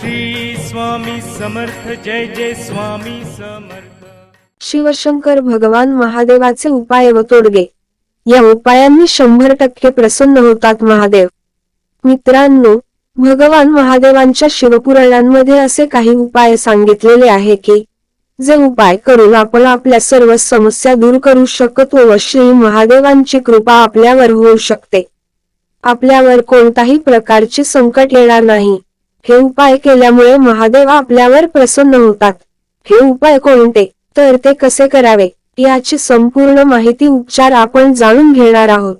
श्री स्वामी समर्थ जय जय स्वामी समर्थ. शिवशंकर भगवान महादेवाचे उपाय व तोडगे. या उपायांनी शंभर टक्के प्रसन्न होतात महादेव. मित्रांनो भगवान महादेवांच्या शिवपुराणांमध्ये असे काही उपाय सांगितलेले आहे की जे उपाय करून आपण आपल्या सर्व समस्या दूर करू शकतो व श्री महादेवांची कृपा आपल्यावर होऊ शकते. आपल्यावर कोणताही प्रकारचे संकट येणार नाही. हे उपाय केल्यामुळे महादेव आपल्यावर प्रसन्न होतात. हे उपाय कोणते? तर ते कसे करावे? याची संपूर्ण माहिती उपचार आपण जाणून घेणार आहोत.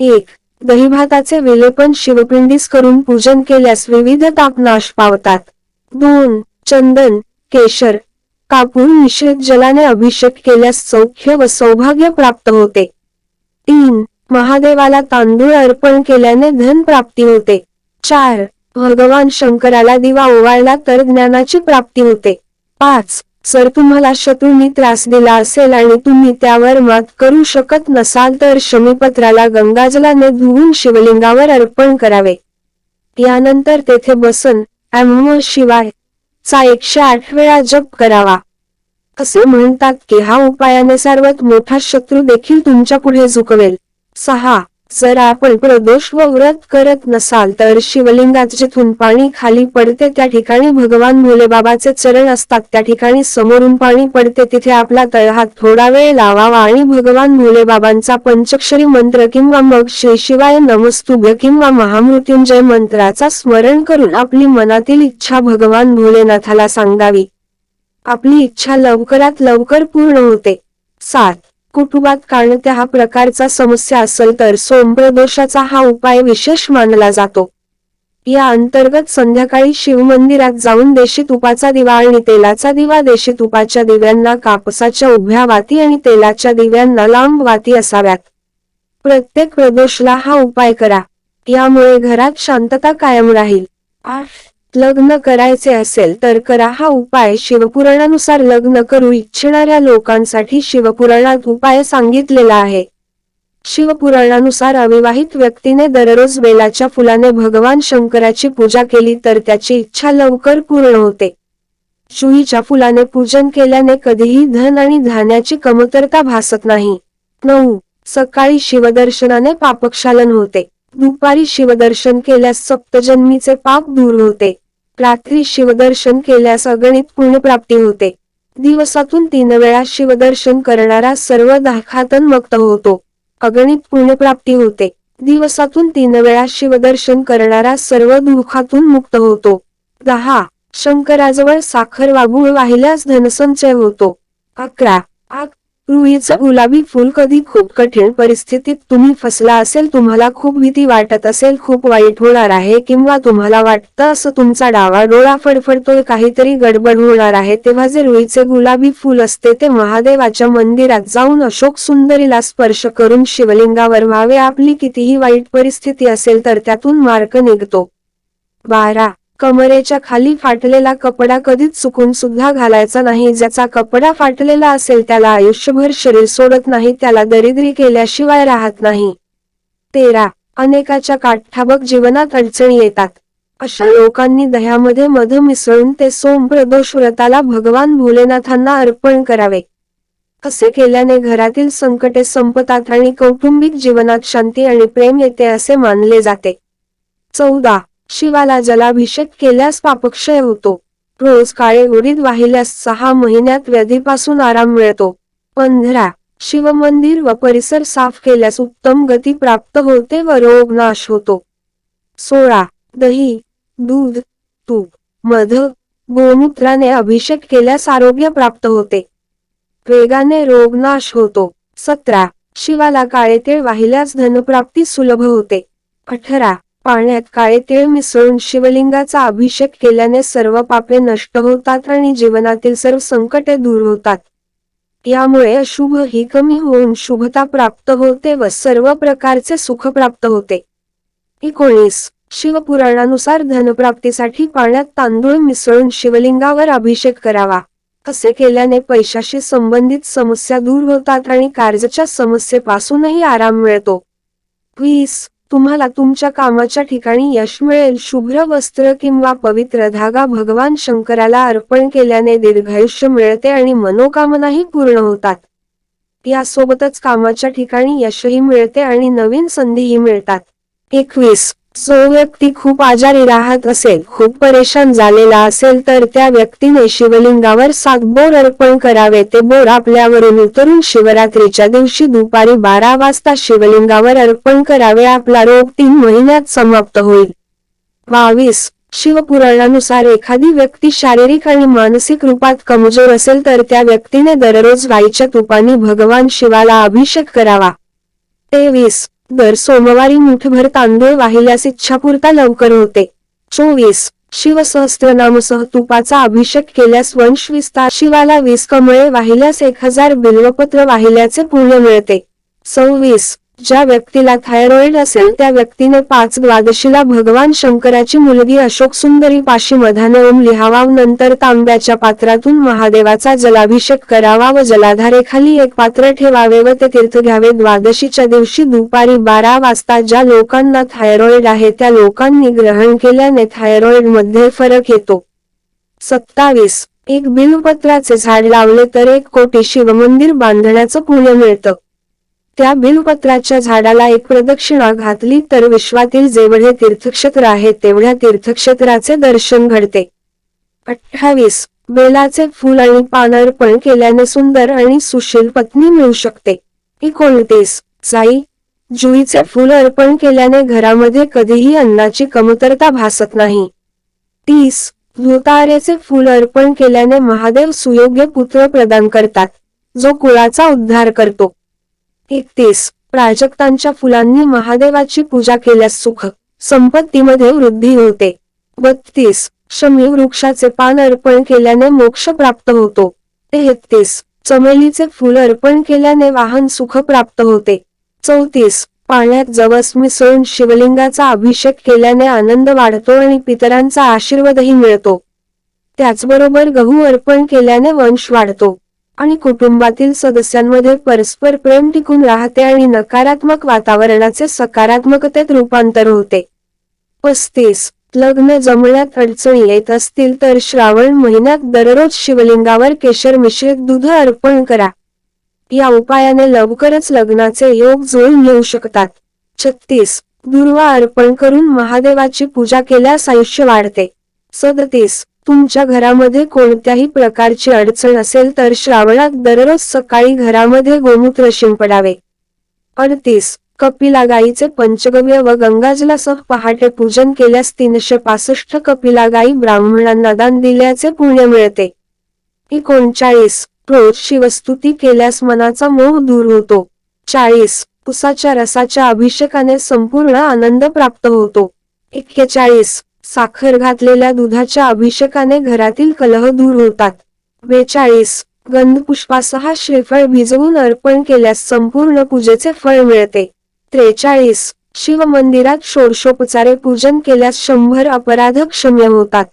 एक दहीभाताचे विलेपन शिवपिंडीस करून पूजन केल्यास विविध तापनाश पावतात. दोन चंदन केशर कापूर मिश्रित जलाने अभिषेक केल्यास सौख्य व सौभाग्य प्राप्त होते. तीन महादेवाला तांदूळ अर्पण केल्याने धन प्राप्ती होते. चार भगवान शंकराला दिवा ओवाळला तर ज्ञानाची प्राप्ती होते. पाच जर तुम्हाला शत्रूंनी त्रास दिला असेल आणि तुम्ही त्यावर मात करू शकत नसाल तर शमीपत्राला गंगाजलाने धुवून शिवलिंगावर अर्पण करावे. यानंतर तेथे बसन अम्म शिवाय चा एकशे आठ वेळा जप करावा. असे म्हणतात की हा उपायाने सर्वात मोठा शत्रू देखील तुमच्यापुढे झुकवेल. सहा जर आपण प्रदोष व व्रत करत नसाल तर शिवलिंगात जिथून पाणी खाली पडते त्या ठिकाणी भगवान भोलेबाबाचे चरण असतात. त्या ठिकाणी समोरून पाणी पडते. तिथे आपला तळहात थोडा वेळ लावावा आणि भगवान भोलेबाबांचा पंचक्षरी मंत्र किंवा मग श्री शिवाय नमस्तुभ्य किंवा महामृत्युंजय मंत्राचा स्मरण करून आपली मनातील इच्छा भगवान भोलेनाथाला सांगावी. आपली इच्छा लवकरात लवकर पूर्ण होते. सात कुटुंबात काढत्या हा प्रकारचा समस्या असेल तर सोमप्रदोषाचा हा उपाय विशेष मानला जातो. या अंतर्गत संध्याकाळी शिवमंदिरात जाऊन देशी तुपाचा दिवा आणि तेलाचा दिवा देशी तुपाच्या दिव्यांना कापसाच्या उभ्या वाती आणि तेलाच्या दिव्यांना लांब वाती असाव्यात. प्रत्येक प्रदोषला हा उपाय करा. यामुळे घरात शांतता कायम राहील. आठ लग्न करायचे असेल तर करा हा उपाय. शिवपुराणानुसार लग्न करू इच्छिणाऱ्या लोकांसाठी शिवपुराणात उपाय सांगितलेला आहे. शिवपुराणानुसार अविवाहित व्यक्तीने दररोज बेलाच्या फुलाने भगवान शंकराची पूजा केली तर त्याची इच्छा लवकर पूर्ण होते. चुईच्या फुलाने पूजन केल्याने कधीही धन आणि धान्याची कमतरता भासत नाही. नऊ. सकाळी शिवदर्शनाने पापक्षालन होते. दुपारी शिवदर्शन केल्यास सप्तजन्मीचे पाप दूर होते. रात्री शिवदर्शन केल्यास अगणित पुण्यप्राप्ती होते. दिवसातून तीन वेळा शिवदर्शन करणारा सर्व दाखातन मुक्त होतो. अगणित पुण्यप्राप्ती होते. दिवसातून तीन वेळा शिवदर्शन करणारा सर्व दुःखातून मुक्त होतो. दहा. शंकराजवळ साखर वागूळ वाहिल्यास धनसंचय होतो. अकरा. आग रुईचं गुलाबी फुल कधी खूप कठीण परिस्थितीत तुम्ही फसला असेल तुम्हाला खूप भीती वाटत असेल खूप वाईट होणार आहे किंवा तुम्हाला वाटतं असं तुमचा डावा डोळा फडफडतोय काहीतरी गडबड होणार आहे तेव्हा जे रुईचे गुलाबी फुल असते ते महादेवाच्या मंदिरात जाऊन अशोक सुंदरीला स्पर्श करून शिवलिंगावर व्हावे. आपली कितीही वाईट परिस्थिती असेल तर त्यातून मार्ग निघतो. बारा कमरेच्या खाली फाटलेला कपडा कधीच चुकून सुद्धा घालायचा नाही. ज्याचा कपडा फाटलेला असेल त्याला आयुष्यभर शरीर सोडत नाही त्याला दरिद्री केल्याशिवाय राहत नाही. तेरा. अनेकाच्या काठाबक जीवनात अडचणी येतात. अशा लोकांनी दह्यामध्ये मध मिसळून ते सोमप्रदोष व्रताला भगवान भोलेनाथांना अर्पण करावे. असे केल्याने घरातील संकटे संपतात आणि कौटुंबिक जीवनात शांती आणि प्रेम येते असे मानले जाते. चौदा. शिवाला जलाभिषेक केल्यास पापक्षय होतो. रोज काळे उडीद वाहिल्यास सहा महिन्यात व्याधीपासून आराम मिळतो. पंधरा. शिवमंदिर व परिसर साफ केल्यास उत्तम गती प्राप्त होते व रोग नाश होतो. सोळा. दही दूध तूप मध गोमूत्राने अभिषेक केल्यास आरोग्य प्राप्त होते. वेगाने रोगनाश होतो. सतरा. शिवाला काळे तेळ वाहिल्यास धनप्राप्ती सुलभ होते. अठरा. पाण्यात काळे तीळ मिसळून शिवलिंगाचा अभिषेक केल्याने सर्व पापे नष्ट होतात आणि जीवनातील सर्व संकटे दूर होतात. यामुळे अशुभ ही कमी होऊन शुभता प्राप्त होते व सर्व प्रकारचे सुख प्राप्त होते. एकोणीस. शिवपुराणानुसार धनप्राप्तीसाठी पाण्यात तांदूळ मिसळून शिवलिंगावर अभिषेक करावा. असे केल्याने पैशाशी संबंधित समस्या दूर होतात आणि कार्याच्या समस्येपासूनही आराम मिळतो. वीस. तुम्हाला तुमच्या कामाच्या ठिकाणी यश मिळेल. शुभ्र वस्त्र किंवा पवित्र धागा भगवान शंकराला अर्पण केल्याने दीर्घायुष्य मिळते आणि मनोकामनाही पूर्ण होतात. यासोबतच कामाच्या ठिकाणी यशही मिळते आणि नवीन संधीही मिळतात. एकवीस. जो व्यक्ती खूप आजारी राहत असेल खूप परेशान झालेला असेल तर त्या व्यक्तीने शिवलिंगावर सात बोर अर्पण करावे. ते बोर आपल्यावरून उतरून शिवरात्रीच्या दिवशी दुपारी बारा वाजता शिवलिंगावर अर्पण करावे. आपला रोग तीन महिन्यात समाप्त होईल. बावीस. शिवपुराणानुसार एखादी व्यक्ती शारीरिक आणि मानसिक रूपात कमजोर असेल तर त्या व्यक्तीने दररोज गाईच्या तुपाने भगवान शिवाला अभिषेक करावा. तेवीस. दर सोमवारी मुठभर तांदूळ वाहिल्यास इच्छापुरता लवकर होते. चोवीस. शिवसहस्त्रनामसह तुपाचा अभिषेक केल्यास वंश विस्तार शिवाला वीस कमळे वाहिल्यास एक हजार बिल्वपत्र वाहिल्याचे पुण्य मिळते. सव्वीस. ज्या व्यक्तीला थायरॉइड असेल त्या व्यक्तीने पाच द्वादशीला भगवान शंकराची मुलगी अशोक सुंदरी पाशी मधाने ओम लिहावा नंतर तांब्याच्या पात्रातून महादेवाचा जलाभिषेक करावा व जलाधारेखाली एक पात्र ठेवावे व ते तीर्थ घ्यावे. द्वादशीच्या दिवशी दुपारी बारा वाजता ज्या लोकांना थायरॉइड आहे त्या लोकांनी ग्रहण केल्याने थायरॉइडमध्ये फरक येतो. सत्तावीस. एक बिलपत्राचे झाड लावले तर एक कोटी शिवमंदिर बांधण्याचं पुण्य मिळतं. त्या बिलपत्राच्या झाडाला एक प्रदक्षिणा घातली तर विश्वातील जेवढे तीर्थक्षेत्र आहेत तेवढ्या तीर्थक्षेत्राचे दर्शन घडते. अठ्ठावीस. बेलाचे फूल आणि पान अर्पण केल्याने सुंदर आणि सुशील पत्नी मिळू शकते. एकोणतीस. साई. जुईचे फूल अर्पण केल्याने घरामध्ये कधीही अन्नाची कमतरता भासत नाही. तीस. धुतारेचे फूल अर्पण केल्याने महादेव सुयोग्य पुत्र प्रदान करतात जो कुळाचा उद्धार करतो. एकतीस प्राजक्तांच्या फुलांनी महादेवाची पूजा केल्यास सुख संपत्तीमध्ये वृद्धी होते. बत्तीस शमी वृक्षाचे पान अर्पण केल्याने मोक्ष प्राप्त होतो. तेहतीस चमेलीचे फूल अर्पण केल्याने वाहन सुख प्राप्त होते. चौतीस पाण्यात जवस मिसळून शिवलिंगाचा अभिषेक केल्याने आनंद वाढतो आणि पितरांचा आशीर्वादही मिळतो. त्याचबरोबर गहू अर्पण केल्याने वंश वाढतो. आणि कुटुंबातील सदस्यांमध्ये परस्पर प्रेम टिकून राहते आणि नकारात्मक वातावरणाचे सकारात्मकतेत रूपांतर होते. पस्तीस. लग्न जमण्यात अडचणी येत असतील तर श्रावण महिन्यात दररोज शिवलिंगावर केशर मिश्रित दूध अर्पण करा. या उपायाने लवकरच लग्नाचे योग जुळून येऊ शकतात. छत्तीस. दुर्वा अर्पण करून महादेवाची पूजा केल्यास आयुष्य वाढते. सदतीस. तुमच्या घरामध्ये कोणत्याही प्रकारची अडचण असेल तर श्रावणात दररोज सकाळी घरामध्ये गोमूत्र शिंपडावे. अडतीस. कपिला गायीचे पंचगव्य व गंगाजलासह पहाटे पूजन केल्यास तीनशे पासष्ट कपिला गायी ब्राह्मणांना दान दिल्याचे पुण्य मिळते. एकोणचाळीस. रोज शिवस्तुती केल्यास मनाचा मोह दूर होतो. चाळीस. उसाच्या रसाच्या अभिषेकाने संपूर्ण आनंद प्राप्त होतो. एक्केचाळीस. साखर घातलेल्या दुधाच्या अभिषेकाने घरातील कलह दूर होतात. बेचाळीस. गंधपुष्पासह श्रीफळ भिजवून अर्पण केल्यास संपूर्ण पूजेचे फळ मिळते. त्रेचाळीस. शिव मंदिरात षोडशोपचारे पूजन केल्यास शंभर अपराध क्षम्य होतात.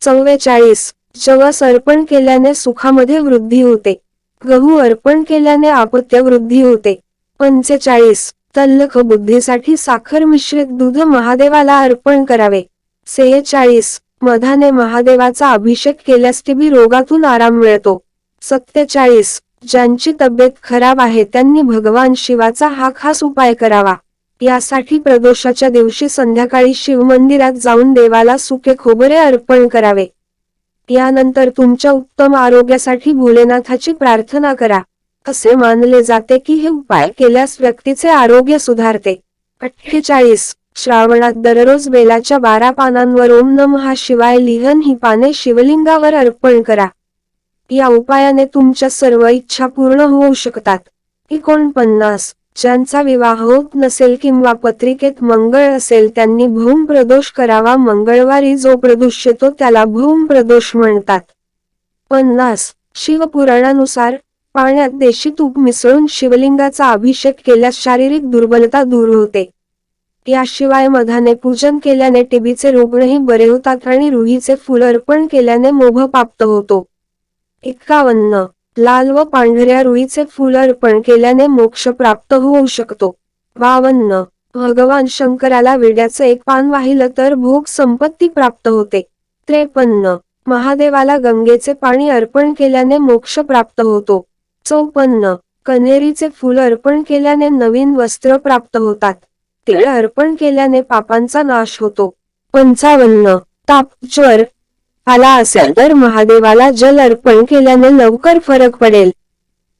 चव्वेचाळीस. जवस अर्पण केल्याने सुखामध्ये वृद्धी होते. गहू अर्पण केल्याने आपत्य वृद्धी होते. पंचेचाळीस. तल्लख बुद्धीसाठी साखर मिश्रित दूध महादेवाला अर्पण करावे. सेहेचाळीस. मधाने महादेवाचा अभिषेक केल्यास टीबी रोगातून आराम मिळतो. सत्तेचाळीस. ज्यांची तब्येत खराब आहे त्यांनी भगवान शिवाचा हा खास उपाय करावा. यासाठी प्रदोषाच्या दिवशी संध्याकाळी शिव मंदिरात जाऊन देवाला सुके खोबरे अर्पण करावे. यानंतर तुमच्या उत्तम आरोग्यासाठी भोलेनाथाची प्रार्थना करा. असे मानले जाते की हे उपाय केल्यास व्यक्तीचे आरोग्य सुधारते. अठ्ठेचाळीस. श्रावणात दररोज बेलाच्या बारा पानांवर ओम नम हा शिवाय लिहन ही पाने शिवलिंगावर अर्पण करा. या उपायाने तुमच्या सर्व इच्छा पूर्ण होऊ शकतात. एकोणपन्नास. ज्यांचा विवाह होत नसेल किंवा पत्रिकेत मंगळ असेल त्यांनी भूम प्रदोष करावा. मंगळवारी जो प्रदोष येतो त्याला भूम प्रदोष म्हणतात. पन्नास. शिवपुराणानुसार पाण्यात देशी तूप मिसळून शिवलिंगाचा अभिषेक केल्यास शारीरिक दुर्बलता दूर होते. याशिवाय मधाने पूजन केल्याने टीबीचे रुग्णही बरे होतात आणि रुहीचे फुल अर्पण केल्याने मोभ प्राप्त होतो. एक्कावन्न. लाल व पांढऱ्या रुईचे फुल अर्पण केल्याने मोक्ष प्राप्त होऊ शकतो. बावन्न. भगवान शंकराला विड्याचं एक पान वाहिलं तर भोग संपत्ती प्राप्त होते. त्रेपन्न. महादेवाला गंगेचे पाणी अर्पण केल्याने मोक्ष प्राप्त होतो. चौपन्न. कन्हेरीचे फूल अर्पण केल्याने नवीन वस्त्र प्राप्त होतात. तिळ अर्पण केल्याने पापांचा नाश होतो. पंचावन्न. ताप ज्वर. आला असेल तर महादेवाला जल अर्पण केल्याने लवकर फरक पडेल.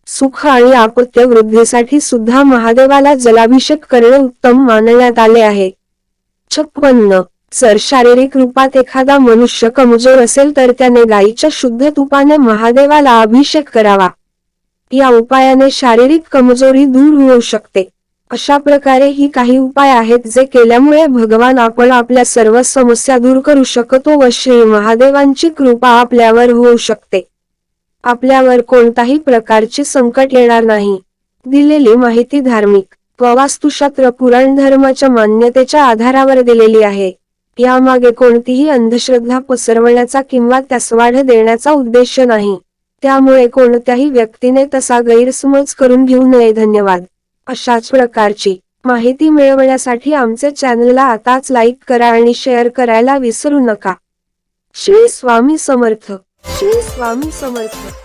सुख आणि आपत्य वृद्धीसाठी सुद्धा महादेवाला जलाभिषेक करणे उत्तम मानण्यात आले आहे. छप्पन्न. जर शारीरिक रूपात एखादा मनुष्य कमजोर असेल तर त्याने गायीच्या शुद्ध तुपाने महादेवाला अभिषेक करावा. या उपायाने शारीरिक कमजोरी दूर होऊ शकते. अशा प्रकारे ही काही उपाय आहेत जे केल्यामुळे भगवान आपण आपल्या सर्व समस्या दूर करू शकतो व श्री महादेवांची कृपा आपल्यावर होऊ शकते. आपल्यावर कोणताही प्रकारचे संकट येणार नाही. दिलेली माहिती धार्मिक व वास्तुशास्त्र पुराण धर्माच्या मान्यतेच्या आधारावर दिलेली आहे. यामागे कोणतीही अंधश्रद्धा पसरवण्याचा किंवा त्यास वाढ देण्याचा उद्देश नाही. त्यामुळे कोणत्याही व्यक्तीने तसा गैरसमज करून घेऊ नये. धन्यवाद. अशाच प्रकारची माहिती मिळवण्यासाठी आमच्या चॅनलला आताच लाईक करा आणि शेअर करायला विसरू नका. श्री स्वामी समर्थ. श्री स्वामी समर्थ.